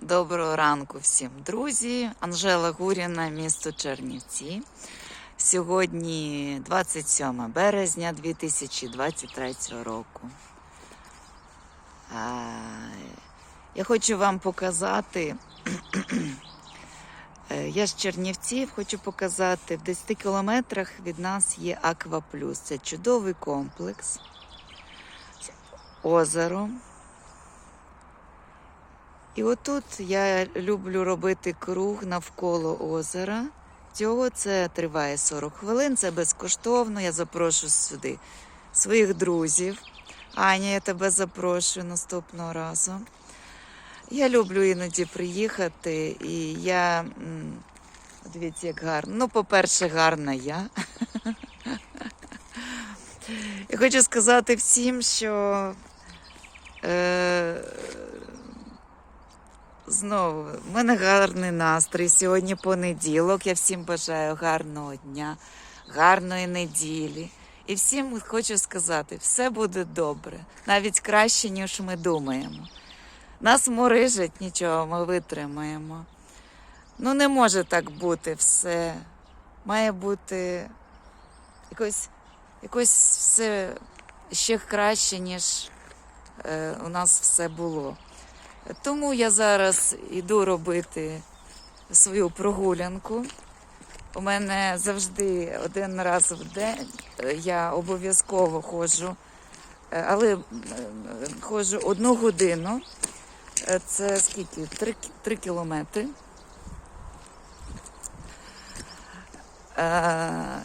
Доброго ранку всім, друзі. Анжела Гуріна, місто Чернівці. Сьогодні 27 березня 2023 року. Я хочу вам показати. е, Я з Чернівців хочу показати, в 10 кілометрах від нас є Акваплюс. Це чудовий комплекс, озеро. І отут я люблю робити круг навколо озера. Цього це триває 40 хвилин, це безкоштовно. Я запрошую сюди своїх друзів. Аня, я тебе запрошую наступного разу. Я люблю іноді приїхати, і я. Дивіться, як гарно. Ну, по-перше, гарна я. Я хочу сказати всім, що. Знову, в мене гарний настрій. Сьогодні понеділок. Я всім бажаю гарного дня, гарної неділі. І всім хочу сказати, все буде добре, навіть краще, ніж ми думаємо. Нас морижить нічого, ми витримаємо. Ну, не може так бути все. Має бути якось, якось все ще краще, ніж е, у нас все було. Тому я зараз йду робити свою прогулянку. У мене завжди один раз в день е, я обов'язково ходжу, е, але ходжу одну годину. Е, Це скільки? Три, три кілометри.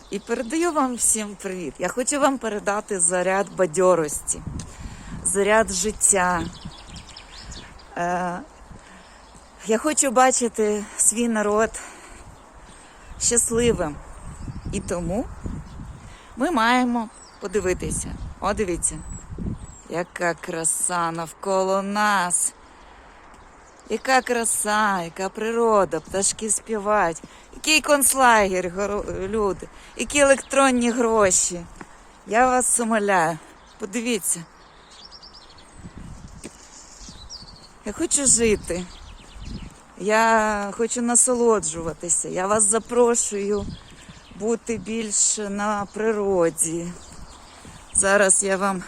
І передаю вам всім привіт. Я хочу вам передати заряд бадьорості, заряд життя. Е, Я хочу бачити свій народ щасливим. І тому ми маємо подивитися. О, дивіться, яка краса навколо нас. Яка краса, яка природа, пташки співають, який концлагер, люди, які електронні гроші. Я вас умоляю, подивіться. Я хочу жити. Я хочу насолоджуватися. Я вас запрошую бути більше на природі. Зараз я вам.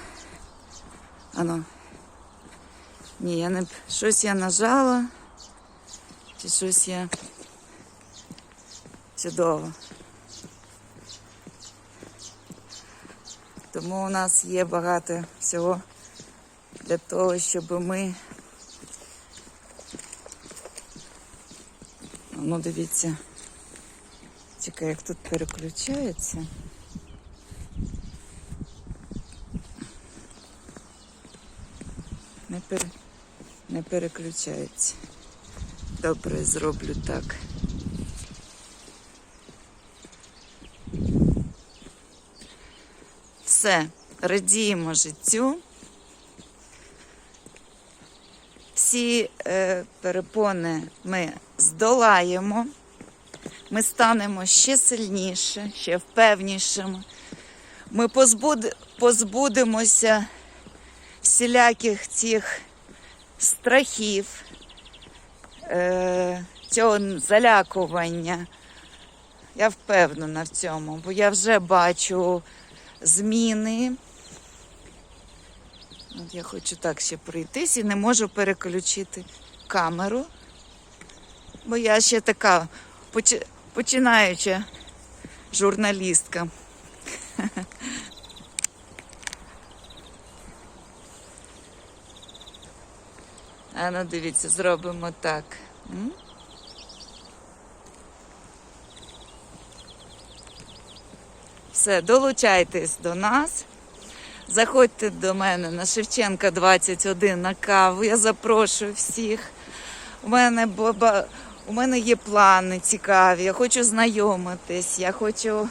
Ано. Ні, я не щось я нажала. Чи щось я. Чудово. Тому у нас є багато всього для того, щоб ми Ну, дивіться. Чекай, як тут переключається. Не, пере... не переключається. Добре, зроблю так. Все, радіємо життю. Всі е, перепони ми здолаємо, ми станемо ще сильніше, ще впевнішими. Ми позбуд... позбудемося всіляких цих страхів, е, цього залякування. Я впевнена в цьому, бо я вже бачу зміни. От я хочу так ще пройтись і не можу переключити камеру. Бо я ще така поч- починаюча журналістка. А ну дивіться, зробимо так. Все, долучайтесь до нас. Заходьте до мене на Шевченка 21 на каву. Я запрошую всіх. У мене баба, у мене є плани цікаві. Я хочу знайомитись, я хочу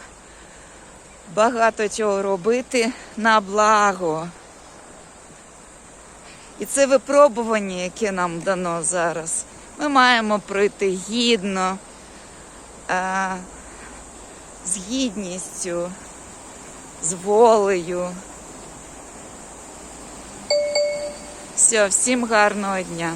багато чого робити на благо. І це випробування, яке нам дано зараз. Ми маємо пройти гідно, а, з гідністю, з волею. Все, всім гарного дня.